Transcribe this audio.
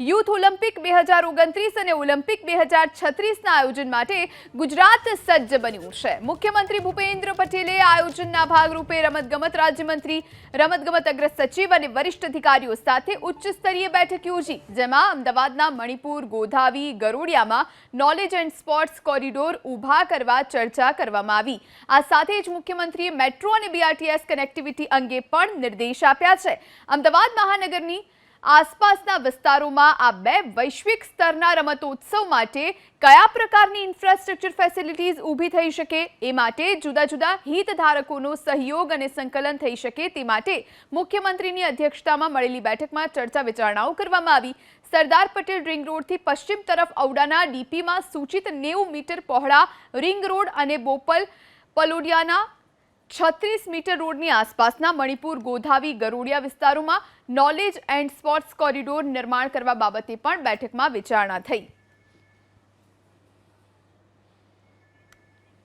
Youth Olympic બે હજાર ઓગણત્રીસ અને ઓલિમ્પિક બે હજાર છત્રીસના આયોજન માટે ગુજરાત સજ્જ બન્યું છે. મુખ્યમંત્રી ભૂપેન્દ્ર પટેલે આયોજનના ભાગરૂપે રમતગમત રાજ્યમંત્રી, રમતગમત અગ્ર સચિવ અને વરિષ્ઠ અધિકારીઓ સાથે ઉચ્ચ સ્તરીય બેઠક યોજી, જેમાં અમદાવાદના મણિપુર, ગોધાવી, ગરોડિયામાં નોલેજ એન્ડ સ્પોર્ટ્સ કોરિડોર ઊભા કરવા ચર્ચા કરવામાં આવી. આ સાથે જ મુખ્યમંત્રીએ મેટ્રો અને બીઆરટીએસ કનેક્ટિવિટી અંગે પણ નિર્દેશ આપ્યા છે. અમદાવાદ મહાનગરની આસપાસના વિસ્તારોમાં આ બે વૈશ્વિક સ્તરના રમતોત્સવ માટે કયા પ્રકારની ઇન્ફ્રાસ્ટ્રક્ચર ફેસિલિટીઝ ઊભી થઈ શકે, એ માટે જુદા જુદા હિતધારકોનો સહયોગ અને સંકલન થઈ શકે તે માટે મુખ્યમંત્રીની અધ્યક્ષતામાં મળેલી બેઠકમાં ચર્ચા વિચારણાઓ કરવામાં આવી. સરદાર પટેલ રિંગ રોડથી પશ્ચિમ તરફ ઔડાના ડીપીમાં સૂચિત નેવું મીટર પહોળા રિંગ રોડ અને બોપલ પલોડિયાના છત્રીસ મીટર રોડની આસપાસના મણિપુર, ગોધાવી, ગરોડિયા વિસ્તારોમાં નોલેજ એન્ડ સ્પોર્ટ્સ કોરિડોર નિર્માણ કરવા બાબતે પણ બેઠકમાં વિચારણા થઈ.